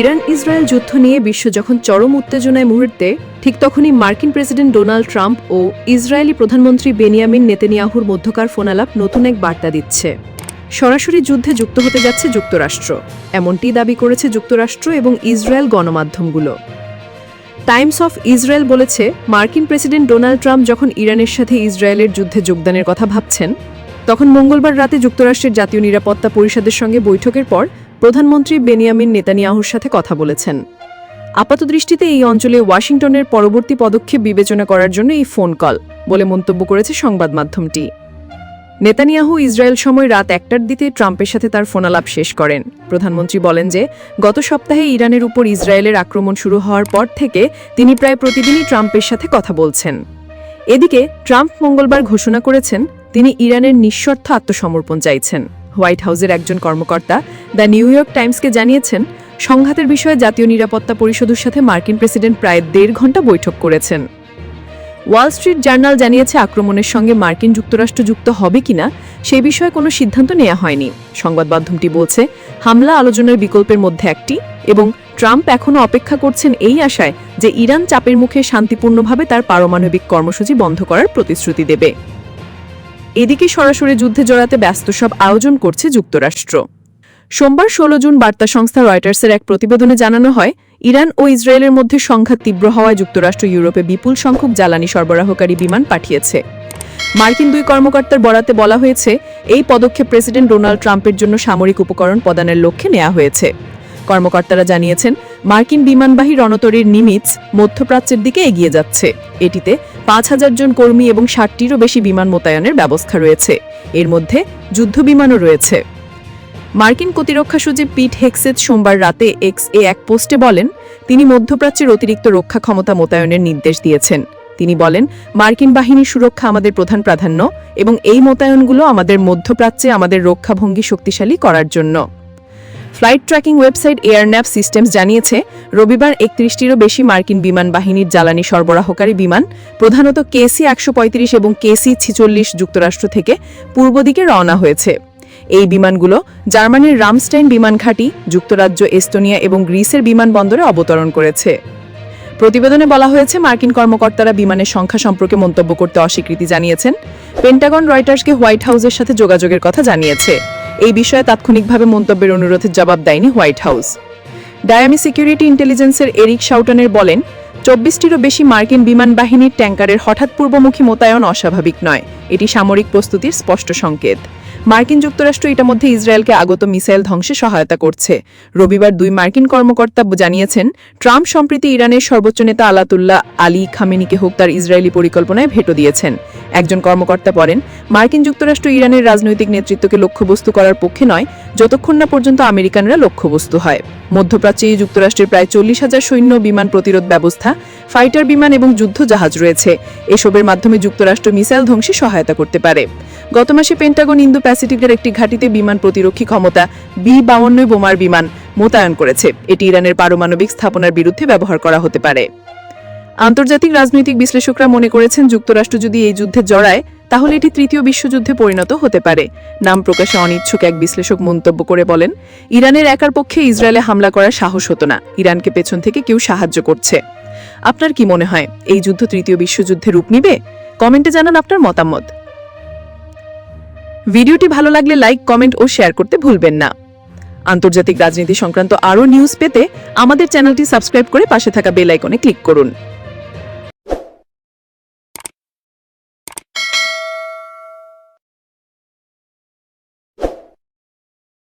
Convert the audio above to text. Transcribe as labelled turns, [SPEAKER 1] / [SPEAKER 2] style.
[SPEAKER 1] Iran Israel যুদ্ধ নিয়ে বিশ্ব যখন চরম উত্তেজনায় মুহূর্তে ঠিক তখনই মার্কিন প্রেসিডেন্ট ডোনাল্ড ট্রাম্প ও ইসরায়েলি প্রধানমন্ত্রী বেনিয়ামিন নেতেনিয়াহুর মধ্যকার ফোনালাপ নতুন এক বার্তা দিচ্ছে সরাসরি যুদ্ধে যুক্ত হতে যাচ্ছে যুক্তরাষ্ট্র এমনটি দাবি করেছে যুক্তরাষ্ট্র এবং ইসরায়েল গণমাধ্যমগুলো টাইমস অফ ইসরায়েল বলেছে মার্কিন প্রেসিডেন্ট ডোনাল্ড ট্রাম্প যখন ইরানের সাথে ইসরায়েলের যুদ্ধে যোগদানের কথা ভাবছেন তখন মঙ্গলবার রাতে যুক্তরাষ্ট্রের জাতীয় নিরাপত্তা পরিষদের সঙ্গে বৈঠকের পর প্রধানমন্ত্রী বেনিয়ামিন নেতানিয়াহুর সাথে কথা বলেছেন আপাত দৃষ্টিতে এই অঞ্চলে ওয়াশিংটনের পরবর্তী পদক্ষেপ বিবেচনা করার জন্য এই ফোন কল বলে মন্তব্য করেছে সংবাদ মাধ্যমটি নেতানিয়াহু ইসরায়েল সময় রাত একটার দিকে ট্রাম্পের সাথে তার ফোনালাপ শেষ করেন প্রধানমন্ত্রী বলেন যে গত সপ্তাহে ইরানের উপর ইসরায়েলের আক্রমণ শুরু হওয়ার পর থেকে তিনি প্রায় প্রতিদিনই ট্রাম্পের সাথে কথা বলছেন এদিকে ট্রাম্প মঙ্গলবার ঘোষণা করেছেন তিনি ইরানের নিঃস্বার্থ আত্মসমর্পণ চাইছেন হোয়াইট হাউসের একজন কর্মকর্তা দ্য নিউ ইয়র্ক টাইমসকে জানিয়েছেন সংঘাতের বিষয়ে জাতীয় নিরাপত্তা পরিষদের সাথে মার্কিন প্রেসিডেন্ট প্রায় দেড় ঘন্টা বৈঠক করেছেন ওয়াল স্ট্রিট জার্নাল জানিয়েছে আক্রমণের সঙ্গে মার্কিন যুক্তরাষ্ট্র যুক্ত হবে কিনা সে বিষয়ে কোনো সিদ্ধান্ত নেওয়া হয়নি সংবাদ মাধ্যমটি বলছে হামলা আলোচনার বিকল্পের মধ্যে একটি এবং ট্রাম্প এখনও অপেক্ষা করছেন এই আশায় যে ইরান চাপের মুখে শান্তিপূর্ণভাবে তার পারমাণবিক কর্মসূচি বন্ধ করার প্রতিশ্রুতি দেবে এদিকে সরাসরি যুদ্ধে জড়াতে ব্যস্ত সব আয়োজন করছে যুক্তরাষ্ট্র সোমবার ষোলো জুন বার্তা সংস্থা রয়টার্সের এক প্রতিবেদনে জানানো হয় ইরান ও ইসরায়েলের মধ্যে সংঘাত তীব্র হওয়ায় যুক্তরাষ্ট্র ইউরোপে বিপুল সংখ্যক জ্বালানি সরবরাহকারী বিমান পাঠিয়েছে মার্কিন দুই কর্মকর্তার বরাতে বলা হয়েছে এই পদক্ষেপ প্রেসিডেন্ট ডোনাল্ড ট্রাম্পের জন্য সামরিক উপকরণ প্রদানের লক্ষ্যে নেওয়া হয়েছে কর্মকর্তারা জানিয়েছেন মার্কিন বিমানবাহী রণতরীর নিমিটস মধ্যপ্রাচ্যের দিকে এগিয়ে যাচ্ছে এটিতে পাঁচ হাজার জন কর্মী এবং ষাটটিরও বেশি বিমান মোতায়েনের ব্যবস্থা রয়েছে এর মধ্যে যুদ্ধ বিমানও রয়েছে মার্কিন প্রতিরক্ষা সচিব পিট হেক্সেত সোমবার রাতে এক্স এ এক পোস্টে বলেন তিনি মধ্যপ্রাচ্যের অতিরিক্ত রক্ষা ক্ষমতা মোতায়েনের নির্দেশ দিয়েছেন তিনি বলেন মার্কিন বাহিনীর সুরক্ষা আমাদের প্রধান প্রাধান্য এবং এই মোতায়েনগুলো আমাদের মধ্যপ্রাচ্যে আমাদের রক্ষাভঙ্গি শক্তিশালী করার জন্য flight tracking website Airnav systems জানিয়েছে রবিবার একত্রিশটিরও বেশি মার্কিন বিমান বাহিনীর জ্বালানি সরবরাহকারী বিমান প্রধানত কেসি একশো পঁয়ত্রিশ এবং কেসি ছিচল্লিশ যুক্তরাষ্ট্র থেকে পূর্ব দিকে রওনা হয়েছে এই বিমানগুলো জার্মানির রামস্টাইন বিমান ঘাঁটি যুক্তরাজ্য এস্তোনিয়া এবং গ্রিসের বিমানবন্দরে অবতরণ করেছে প্রতিবেদনে বলা হয়েছে মার্কিন কর্মকর্তারা বিমানের সংখ্যা সম্পর্কে মন্তব্য করতে অস্বীকৃতি জানিয়েছেন পেন্টাগন রয়টার্সকে হোয়াইট হাউসের সাথে যোগাযোগের কথা জানিয়েছে এই বিষয়ে তাৎক্ষণিকভাবে মন্তব্যের অনুরোধের জবাব দেয়নি হোয়াইট হাউস ডায়ামি সিকিউরিটি ইন্টেলিজেন্সের এরিক শাউটনের বলেন চব্বিশটিরও বেশি মার্কিন বিমান বাহিনীর ট্যাঙ্কারের হঠাৎ পূর্বমুখী মোতায়ন অস্বাভাবিক নয় এটি সামরিক প্রস্তুতির স্পষ্ট সংকেত মার্কিন যুক্তরাষ্ট্র ইতিমধ্যে ইসরায়েলকে আগত মিসাইল ধ্বংসে সহায়তা করছে রবিবার দুই মার্কিন কর্মকর্তা জানিয়েছেন ট্রাম্প সম্প্রতি ইরানের সর্বোচ্চ নেতা আলাতুল্লাহ আলী খামেনিকে হোক তার ইসরায়েলি পরিকল্পনায় ভেটো দিয়েছেন একজন কর্মকর্তা বলেন মার্কিন যুক্তরাষ্ট্র ইরানের রাজনৈতিক নেতৃত্বকে লক্ষ্যবস্তু করার পক্ষে নয় যতক্ষণ না পর্যন্ত আমেরিকানরা লক্ষ্যবস্তু হয় মধ্যপ্রাচ্যে যুক্তরাষ্ট্রের প্রায় চল্লিশ হাজার সৈন্য বিমান প্রতিরোধ ব্যবস্থা ফাইটার বিমান এবং যুদ্ধ জাহাজ রয়েছে এসবের মাধ্যমে যুক্তরাষ্ট্র মিসাইল ধ্বংসে সহায়তা করতে পারে গত মাসে পেন্টাগন ইন্দো প্যাসিফিকের একটি ঘাঁটিতে বিমান প্রতিরক্ষী ক্ষমতা বি বাউন্ন বোমার বিমান মোতায়েন করেছে এটি ইরানের পারমাণবিক স্থাপনার বিরুদ্ধে ব্যবহার করা হতে পারে আন্তর্জাতিক রাজনৈতিক বিশ্লেষকরা মনে করেছেন যুক্তরাষ্ট্র যদি এই যুদ্ধে জড়ায় তাহলে এটি তৃতীয় বিশ্বযুদ্ধে পরিণত হতে পারে নাম প্রকাশে অনিচ্ছুক এক বিশ্লেষক মন্তব্য করে বলেন ইরানের একার পক্ষে ইসরায়েলে হামলা করার সাহস হতো না ইরানকে পেছন থেকে কেউ সাহায্য করছে আপনার কি মনে হয় এই যুদ্ধ তৃতীয় বিশ্বযুদ্ধে রূপ নিবে কমেন্টে জানান আপনার মতামত ভিডিওটি ভালো লাগলে লাইক কমেন্ট ও শেয়ার করতে ভুলবেন না আন্তর্জাতিক রাজনীতি সংক্রান্ত আরও নিউজ পেতে আমাদের চ্যানেলটি সাবস্ক্রাইব করে পাশে থাকা বেল আইকনে ক্লিক করুন